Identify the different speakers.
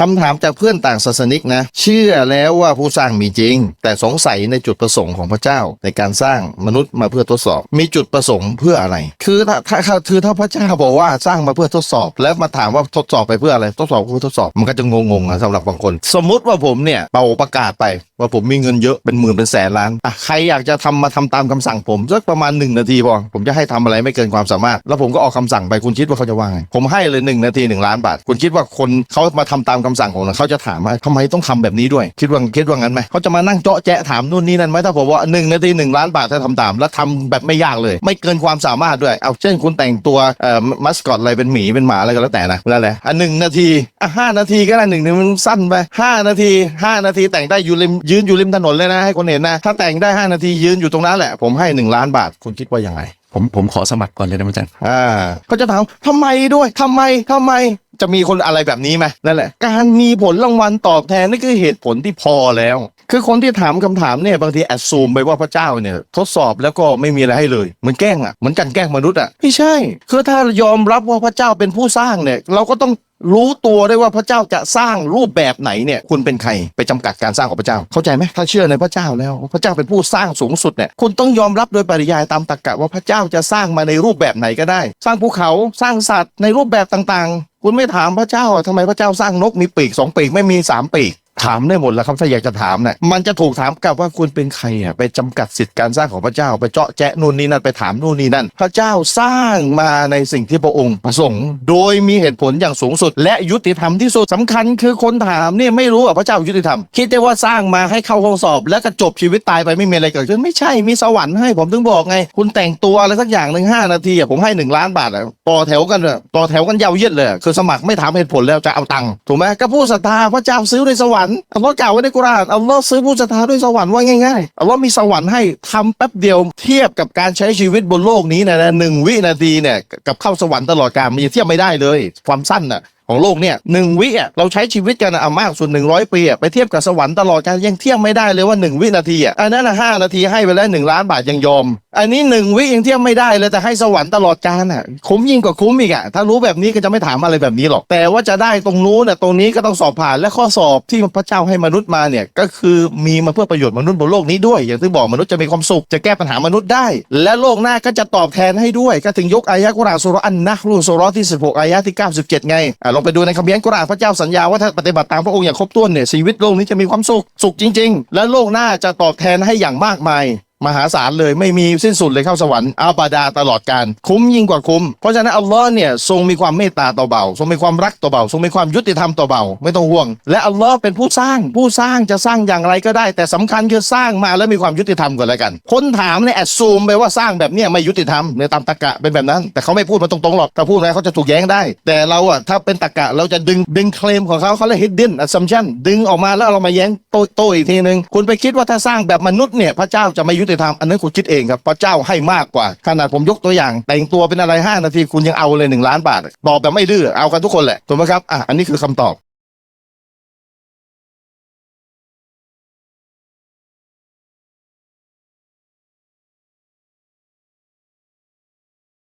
Speaker 1: คำถามจากเพื่อนต่างศาสนิกนะ เชื่อแล้วว่าผู้สร้างมีจริง แต่สงสัยในจุดประสงค์ของพระเจ้า ในการสร้างมนุษย์มาเพื่อทดสอบ มีจุดประสงค์เพื่ออะไร คือถ้าถ้าถ้าคือถ้าพระเจ้าบอกว่าสร้างมาเพื่อทดสอบ แล้วมาถามว่าทดสอบไปเพื่ออะไร ทดสอบเพื่อทดสอบ มันก็จะงงๆนะสำหรับบางคน สมมุติว่าผมเนี่ยเป่าประกาศไปว่าผมมีเงินเยอะเป็นหมื่นเป็นแสนล้านอะใครอยากจะทำมาทำตามคำสั่งผมสักประมาณหนึ่งนาทีพอผมจะให้ทำอะไรไม่เกินความสามารถ แล้วผมก็ออกคำสั่งไปคุณคิดว่าเขาจะว่าไงผมให้เลยหนึ่งนาทีหนึ่งล้านบาท คุณคิดว่าคนเขามาทำตามคำสั่งผมนะเขาจะถามว่าทำไมต้องทำแบบนี้ด้วย คิดว่าคิดว่างั้นไหมเขาจะมานั่งเจาะแจะถามนู่นนี่นั่นไหมถ้าผมว่าหนึ่งนาทีหนึ่งล้านบาทถ้าทำตาม แล้วทำแบบไม่ยากเลย ไม่เกินความสามารถด้วยเอาเช่นคุณแต่งตัวเอ่อมัสคอตอะไรเป็นหมีเป็นหมาอะไรก็แล้วแต่นะนั่นแหละอันหนึ่งนาทีอะห้านาทีก็ได้หนึ่งมันสั้นไปห้านาทีห้านาทีแต่งได้อยู่ริมยืนอยู่ริมถนนเลยนะให้คนเห็นนะ ถ้าแต่งได้ห้านาทียืนอยู่ตรงนั้นแหละ ผมให้หนึ่งล้านบาท คุณคิดว่ายังไง
Speaker 2: ผมผมขอสมัครก่อนเลยนะอาจารย์
Speaker 1: อ่าเขาจะถามทำไมด้วยทำไมทำไมจะมีคนอะไรแบบนี้ไหมนั่นแหละ การมีผลรางวัลตอบแทนนี่คือเหตุผลที่พอแล้ว คือคนที่ถามคำถามเนี่ยบางทีแอดซูมไปว่าพระเจ้าเนี่ย ทดสอบแล้วก็ไม่มีอะไรให้เลยเหมือนแกล้งอะเหมือนกันแกล้งมนุษย์อะไม่ใช่ คือถ้ายอมรับว่าพระเจ้าเป็นผู้สร้างเนี่ย เราก็ต้องรู้ตัวได้ว่าพระเจ้าจะสร้างรูปแบบไหนเนี่ยคุณเป็นใครไปจำกัดการสร้างของพระเจ้า เข้าใจไหมถ้าเชื่อในพระเจ้าแล้ว พระเจ้าเป็นผู้สร้างสูงสุดเนี่ยคุณต้องยอมรับโดยปริยายตามตรรกะว่าพระเจ้าจะสร้างมาในรูปแบบไหนก็ได้ สร้างภูเขาสร้างสัตว์ในรูปแบบต่างๆ คุณไม่ถามพระเจ้าอะทำไมพระเจ้าสร้างนกมีปีกสองปีกไม่มีสามปีก ถามได้หมดแล้วครับถ้าอยากจะถามเนี่ยมันจะถูกถามกลับว่าคุณเป็นใครอะไปจำกัดสิทธิการสร้างของพระเจ้าไปเจาะแจะนู่นนี่นั่นไปถามนู่นนี่นั่นพระเจ้าสร้างมาในสิ่งที่พระองค์ประสงค์ โดยมีเหตุผลอย่างสูงสุด และยุติธรรมที่สุดสำคัญคือคนถามเนี่ยไม่รู้ว่าพระเจ้ายุติธรรมคิดได้ว่าสร้างมาให้เข้าห้องสอบ แล้วก็จบชีวิตตายไปไม่มีอะไรเกิดขึ้นไม่ใช่มีสวรรค์ให้ผมถึงบอกไง คุณแต่งตัวอะไรสักอย่างหนึ่งห้านาทีอะผมให้หนึ่งล้านบาทอะต่อแถวกันต่อแถวกันยาวเยียดเลยคือสมัครไม่ถามเหตุผลแล้วจะเอาตังค์ถูกไหมก็ผู้ศรัทธาพระเจ้าซื้อด้วยสวรรค์อัลลอฮ์กล่าวไว้ในกุรอานอัลลอฮ์ซื้อผู้ศรัทธาด้วยสวรรค์ว่าง่ายๆอัลลอฮ์มีสวรรค์ให้ทำแป๊บเดียวเทียบกับการใช้ชีวิตบนโลกนี้เนยนะหนึ่งวินาทีเนี่ยกับเข้าสวรรค์ตลอดกาลมันเทียบไม่ได้เลย ความสั้นน่ะของโลกเนี่ยหนึ่งวิอะเราใช้ชีวิตกันอะมากสุดหนึ่งร้อยปีอะไปเทียบกับสวรรค์ตลอดการยังเทียบไม่ได้เลยว่าหนึ่งวินาทีอะอันนั้นห้านาทีให้ไปแล้วหนึ่งล้านบาทยังยอม อันนี้หนึ่งวิยังเทียบไม่ได้เลยแต่ให้สวรรค์ตลอดกาลอะ คุ้มยิ่งกว่าคุ้มอีกอะถ้ารู้แบบนี้ก็จะไม่ถามอะไรแบบนี้หรอก แต่ว่าจะได้ตรงนู้นน่ะตรงนี้ก็ต้องสอบผ่านและข้อสอบที่พระเจ้าให้มนุษย์มาเนี่ย ก็คือมีมาเพื่อประโยชน์มนุษย์บนโลกนี้ด้วย อย่างที่บอกมนุษย์จะมีความสุขจะแก้ปัญหามนุษย์ได้ และโลกหน้าก็จะตอบแทนให้ด้วย ก็ถึงยกอายะกุรานสุรอันนะรูสุราะห์ที่ 16 อายะที่ 97 ไงอะลองไปดูในคัมภีร์กุรานพระเจ้าสัญญาว่าถ้าปฏิบัติตามพระองค์อย่างครบถ้วนเนี่ยชีวิตโลกนี้จะมีความสุขสุขจริง ๆ และโลกหน้าจะตอบแทนให้อย่างมากมาย มหาศาลเลยไม่มีสิ้นสุดเลยเข้าสวรรค์อาบาดาตลอดการคุ้มยิ่งกว่าคุ้ม เพราะฉะนั้นอัลลอฮ์เนี่ยทรงมีความเมตตาต่อเบาทรงมีความรักต่อเบาทรงมีความยุติธรรมต่อเบาไม่ต้องห่วง และอัลลอฮ์เป็นผู้สร้างผู้สร้างจะสร้างอย่างไรก็ได้ แต่สำคัญคือสร้างมาแล้วมีความยุติธรรมก่อนแล้วกัน คนถามเนี่ยแอดซูมไปว่าสร้างแบบเนี้ยไม่ยุติธรรมในตามตรกะเป็นแบบนั้น แต่เขาไม่พูดมาตรงๆหรอกถ้าพูดไปเขาจะถูกแย้งได้ แต่เราอะถ้าเป็นตรกะเราจะดึงดึงเคลมของเขาเขาเรียก hidden assumption ดึงออกมาแล้วเรามาแย้งโต้โต้อีกทีนึงคุณไปคิดว่าถ้าสร้างแบบมนุษย์เนี่ยพระเจ้าจะไม่ยุติธรรมอันนั้นคุณคิดเองครับพระเจ้าให้มากกว่า ขนาดผมยกตัวอย่าง แต่งตัวเป็นอะไร 5 นาทีคุณยังเอาเลย 1 ล้านบาทตอบแบบไม่ดื้อเอากันทุกคนแหละถูกไหมครับอะอันนี้คือคำตอบ